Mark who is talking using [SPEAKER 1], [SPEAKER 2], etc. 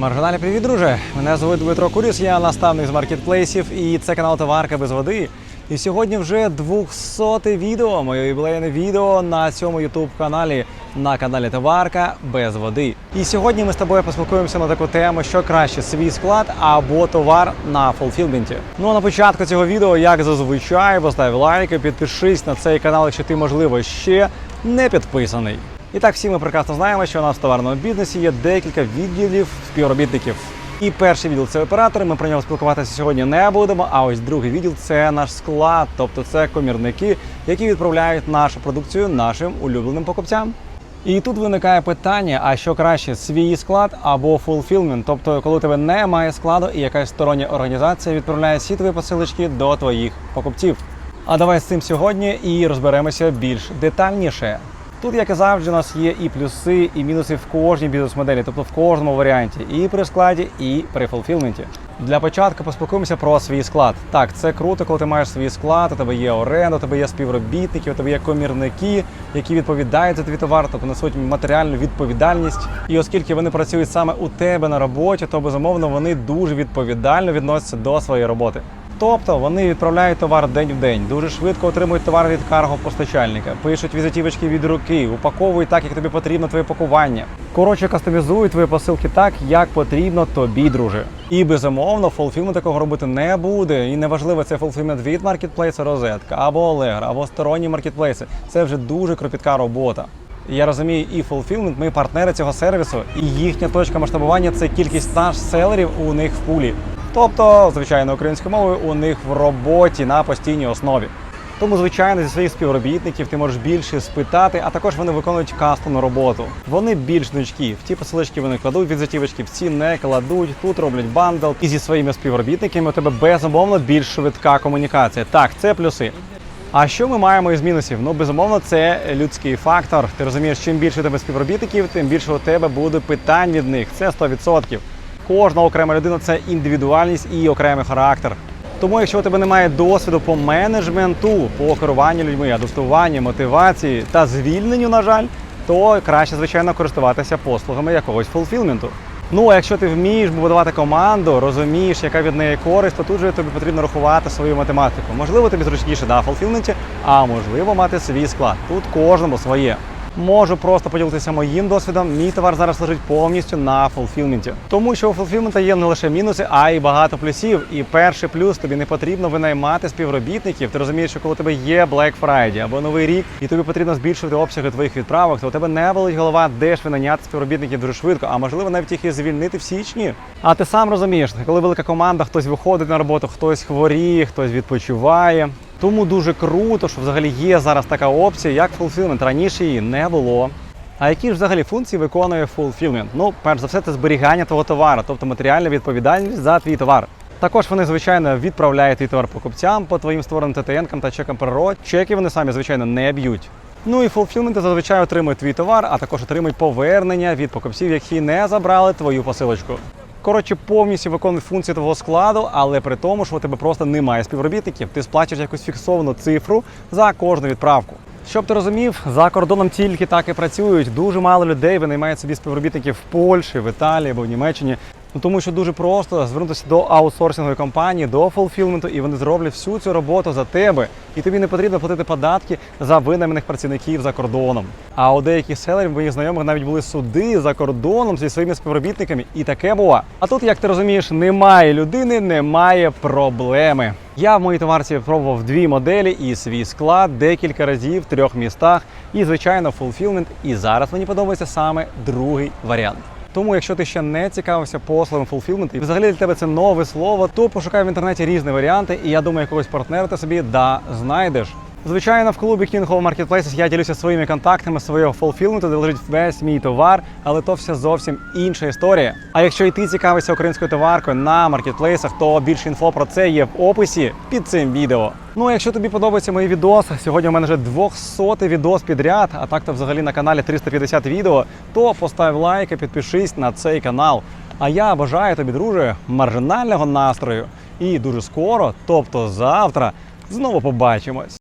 [SPEAKER 1] Маржинальний привіт, друже! Мене звуть Дмитро Куріс, я наставник з маркетплейсів і це канал Товарка без води. І сьогодні вже 200 відео, моє юбілейне відео на цьому youtube каналі на каналі Товарка без води. І сьогодні ми з тобою поспілкуємося на таку тему, що краще свій склад або товар на фулфілменті. Ну а на початку цього відео, як зазвичай, постав лайк і підпишись на цей канал, якщо ти можливо ще не підписаний. І так, всі ми прекрасно знаємо, що у нас в товарному бізнесі є декілька відділів співробітників. І перший відділ це оператори. Ми про нього спілкуватися сьогодні не будемо. А ось другий відділ це наш склад, тобто це комірники, які відправляють нашу продукцію нашим улюбленим покупцям. І тут виникає питання: а що краще свій склад або фулфілмент? Тобто, коли тебе немає складу і якась стороння організація відправляє твої посилочки до твоїх покупців. А давай з цим сьогодні і розберемося більш детальніше. Тут, як і завжди, у нас є і плюси, і мінуси в кожній бізнес-моделі, тобто в кожному варіанті, і при складі, і при фулфілменті. Для початку поспілкуємося про свій склад. Так, це круто, коли ти маєш свій склад, у тебе є оренда, у тебе є співробітники, у тебе є комірники, які відповідають за твій товар, тобто несуть матеріальну відповідальність. І оскільки вони працюють саме у тебе на роботі, то безумовно вони дуже відповідально відносяться до своєї роботи. Тобто вони відправляють товар день в день, дуже швидко отримують товар від карго-постачальника, пишуть візитівочки від руки, упаковують так, як тобі потрібно твоє пакування. Коротше, кастомізують твої посилки так, як потрібно тобі, друже. І безумовно, фулфілмент такого робити не буде. І неважливо, це фулфілмент від маркетплейсу розетка або Allegro, або сторонні маркетплейси. Це вже дуже кропітка робота. Я розумію, і Fulfillment, ми партнери цього сервісу, і їхня точка масштабування це кількість наш селерів у них в пулі. Тобто, звичайно, українською мовою у них в роботі на постійній основі. Тому, звичайно, зі своїх співробітників ти можеш більше спитати, а також вони виконують кастомну роботу. Вони більш гнучкі. В ті посилочки вони кладуть візитівочки, в ці не кладуть. Тут роблять бандл. І зі своїми співробітниками у тебе безумовно більш швидка комунікація. Так, це плюси. А що ми маємо із мінусів? Ну, безумовно, це людський фактор. Ти розумієш, чим більше у тебе співробітників, тим більше у тебе буде питань від них. Це 100%. Кожна окрема людина це індивідуальність і окремий характер. Тому, якщо у тебе немає досвіду по менеджменту, по керуванню людьми, адаптуванню, мотивації та звільненню, на жаль, то краще, звичайно, користуватися послугами якогось фулфілменту. Ну а якщо ти вмієш будувати команду, розумієш, яка від неї користь, то тут же тобі потрібно рахувати свою математику. Можливо, тобі зручніше на фулфілменті, а можливо мати свій склад. Тут кожному своє. Можу просто поділитися моїм досвідом. Мій товар зараз лежить повністю на фулфілменті. Тому що у фулфілмента є не лише мінуси, а й багато плюсів. І перший плюс тобі не потрібно винаймати співробітників. Ти розумієш, що коли у тебе є Black Friday або Новий рік, і тобі потрібно збільшувати обсяги твоїх відправок, то у тебе не болить голова, де ж винайняти співробітників дуже швидко, а можливо навіть їх і звільнити в січні. А ти сам розумієш, коли велика команда, хтось виходить на роботу, хтось хворіє, хтось відпочиває. Тому дуже круто, що взагалі є зараз така опція, як фулфілмент. Раніше її не було. А які ж взагалі функції виконує фулфілмент? Ну, перш за все, це зберігання твого товару, тобто матеріальна відповідальність за твій товар. Також вони, звичайно, відправляють твій товар покупцям по твоїм створеним ТТН та чекам ПРО. Чеки вони самі, звичайно, не б'ють. Ну і фулфілменти зазвичай отримують твій товар, а також отримують повернення від покупців, які не забрали твою посилочку. Коротше, повністю виконують функції твого складу, але при тому, що у тебе просто немає співробітників. Ти сплачуєш якусь фіксовану цифру за кожну відправку. Щоб ти розумів, за кордоном тільки так і працюють. Дуже мало людей винаймають собі співробітників в Польщі, в Італії або в Німеччині. Ну тому що дуже просто звернутися до аутсорсингової компанії, до фулфілменту, і вони зроблять всю цю роботу за тебе. І тобі не потрібно платити податки за винаймених працівників за кордоном. А у деяких селерів моїх знайомих навіть були суди за кордоном зі своїми співробітниками, і таке бува. А тут, як ти розумієш, немає людини, немає проблеми. Я в моїй товарці пробував дві моделі і свій склад декілька разів в трьох містах, і звичайно, фулфілмент. І зараз мені подобається саме другий варіант. Тому, якщо ти ще не цікавився послугами фулфілмент, і взагалі для тебе це нове слово, то пошукай в інтернеті різні варіанти, і я думаю, якогось партнера ти собі да знайдеш. Звичайно, в клубі King Marketplaces я ділюся своїми контактами свого фулфілменту, де лежить весь мій товар, але то все зовсім інша історія. А якщо і ти цікавишся українською товаркою на маркетплейсах, то більше інфо про це є в описі під цим відео. Ну а якщо тобі подобаються мої відоси, сьогодні у мене вже 200 відос підряд, а так то взагалі на каналі 350 відео, то постав лайк і підпишись на цей канал. А я бажаю тобі, друже, маржинального настрою. І дуже скоро, тобто завтра, знову побачимось.